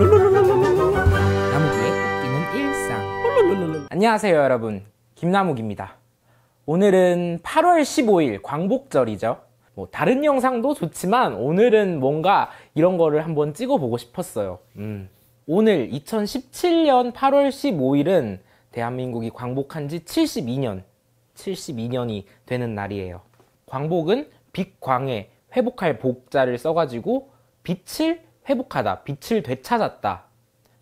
나무기의 웃기는 일상. 안녕하세요, 여러분. 김나무기입니다. 오늘은 8월 15일 광복절이죠. 뭐 다른 영상도 좋지만 오늘은 뭔가 이런 거를 한번 찍어보고 싶었어요. 음. 오늘 2017년 8월 15일은 대한민국이 광복한 지 72년, 72년이 되는 날이에요. 광복은 빛광에 회복할 복자를 써가지고 빛을 회복하다, 빛을 되찾았다,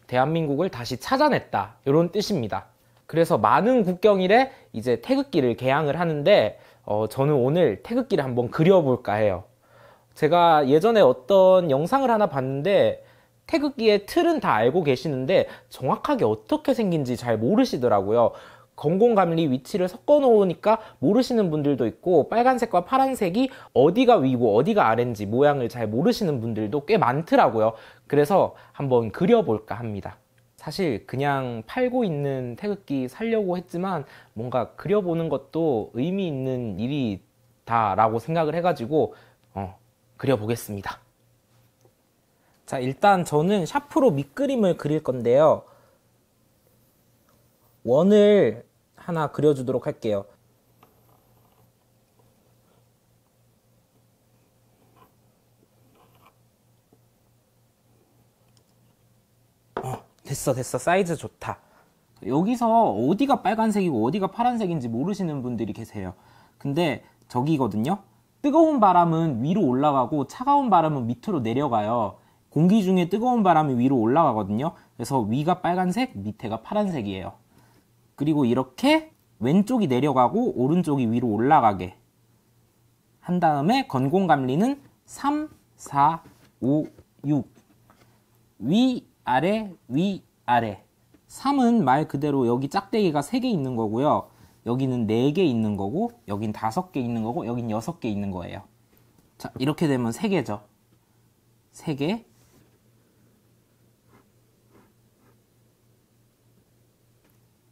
대한민국을 다시 찾아냈다 이런 뜻입니다. 그래서 많은 국경일에 이제 태극기를 개항을 하는데 어, 저는 오늘 태극기를 한번 그려볼까 해요. 제가 예전에 어떤 영상을 하나 봤는데 태극기의 틀은 다 알고 계시는데 정확하게 어떻게 생긴지 잘 모르시더라고요. 건공감리 위치를 섞어 놓으니까 모르시는 분들도 있고 빨간색과 파란색이 어디가 위고 어디가 아래인지 모양을 잘 모르시는 분들도 꽤 많더라고요. 그래서 한번 그려볼까 합니다. 사실 그냥 팔고 있는 태극기 살려고 했지만 뭔가 그려보는 것도 의미 있는 일이다라고 생각을 해가지고 어, 그려보겠습니다. 자, 일단 저는 샤프로 밑그림을 그릴 건데요. 원을 하나 그려주도록 할게요. 어, 됐어, 됐어. 사이즈 좋다. 여기서 어디가 빨간색이고 어디가 파란색인지 모르시는 분들이 계세요. 근데 저기거든요. 뜨거운 바람은 위로 올라가고 차가운 바람은 밑으로 내려가요. 공기 중에 뜨거운 바람이 위로 올라가거든요. 그래서 위가 빨간색, 밑에가 파란색이에요. 그리고 이렇게 왼쪽이 내려가고 오른쪽이 위로 올라가게 한 다음에 건공감리는 3, 4, 5, 6 위, 아래, 위, 아래 3은 말 그대로 여기 짝대기가 3개 있는 거고요. 여기는 4개 있는 거고 여긴 5개 있는 거고 여긴 6개 있는 거예요. 자 이렇게 되면 3개죠. 3개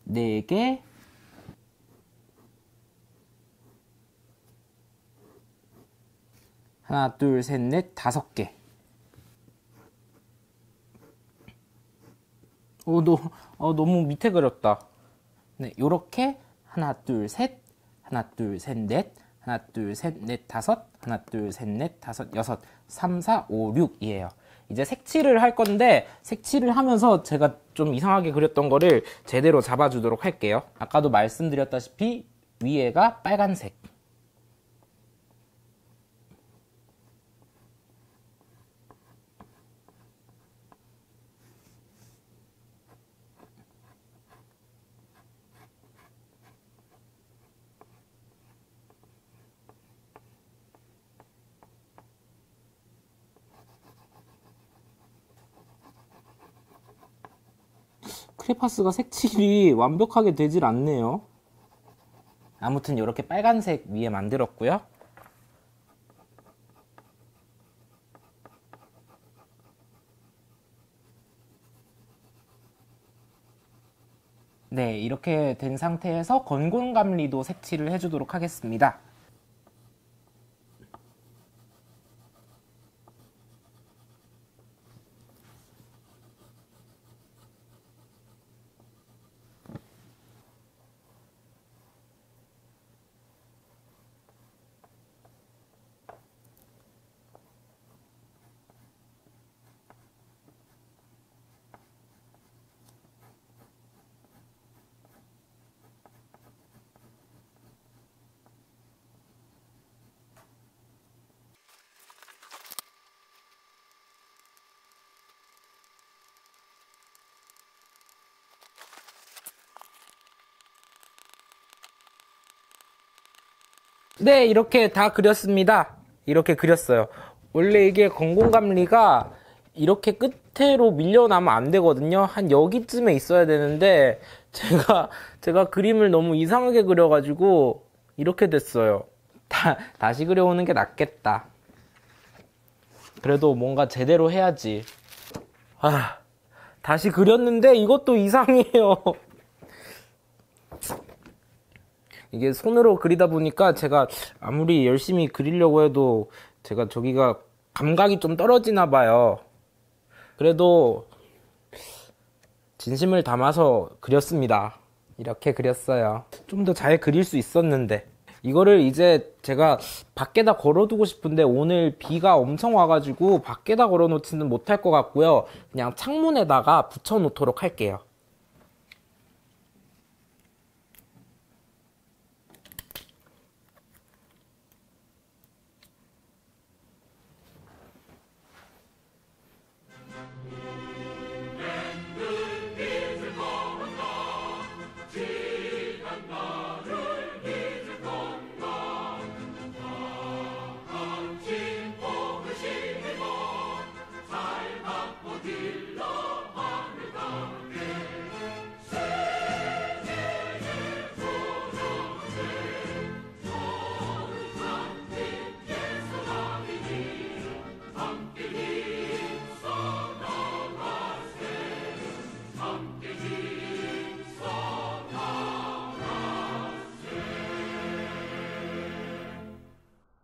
4개 하나, 둘, 셋, 넷, 다섯 개. 어, 너, 어, 너무 밑에 그렸다. 네, 요렇게 하나, 둘, 셋, 하나, 둘, 셋, 넷, 하나, 둘, 셋, 넷, 다섯, 하나, 둘, 셋, 넷, 다섯, 여섯, 삼, 사, 오, 육이에요. 이제 색칠을 할 건데 색칠을 하면서 제가 좀 이상하게 그렸던 거를 제대로 잡아주도록 할게요. 아까도 말씀드렸다시피 위에가 빨간색 크레파스가 색칠이 완벽하게 되질 않네요. 아무튼 이렇게 빨간색 위에 만들었고요. 네, 이렇게 된 상태에서 건곤감리도 색칠을 해주도록 하겠습니다. 네, 이렇게 다 그렸습니다. 이렇게 그렸어요. 원래 이게 건공감리가 이렇게 끝으로 밀려나면 안 되거든요. 한 여기쯤에 있어야 되는데 제가 제가 그림을 너무 이상하게 그려가지고 이렇게 됐어요. 다, 다시 그려오는 게 낫겠다. 그래도 뭔가 제대로 해야지. 아, 다시 그렸는데 이것도 이상해요. 이게 손으로 그리다 보니까 제가 아무리 열심히 그리려고 해도 제가 저기가 감각이 좀 떨어지나 봐요. 그래도 진심을 담아서 그렸습니다. 이렇게 그렸어요. 좀 더 잘 그릴 수 있었는데. 이거를 이제 제가 밖에다 걸어두고 싶은데 오늘 비가 엄청 와가지고 밖에다 걸어놓지는 못할 것 같고요. 그냥 창문에다가 붙여놓도록 할게요.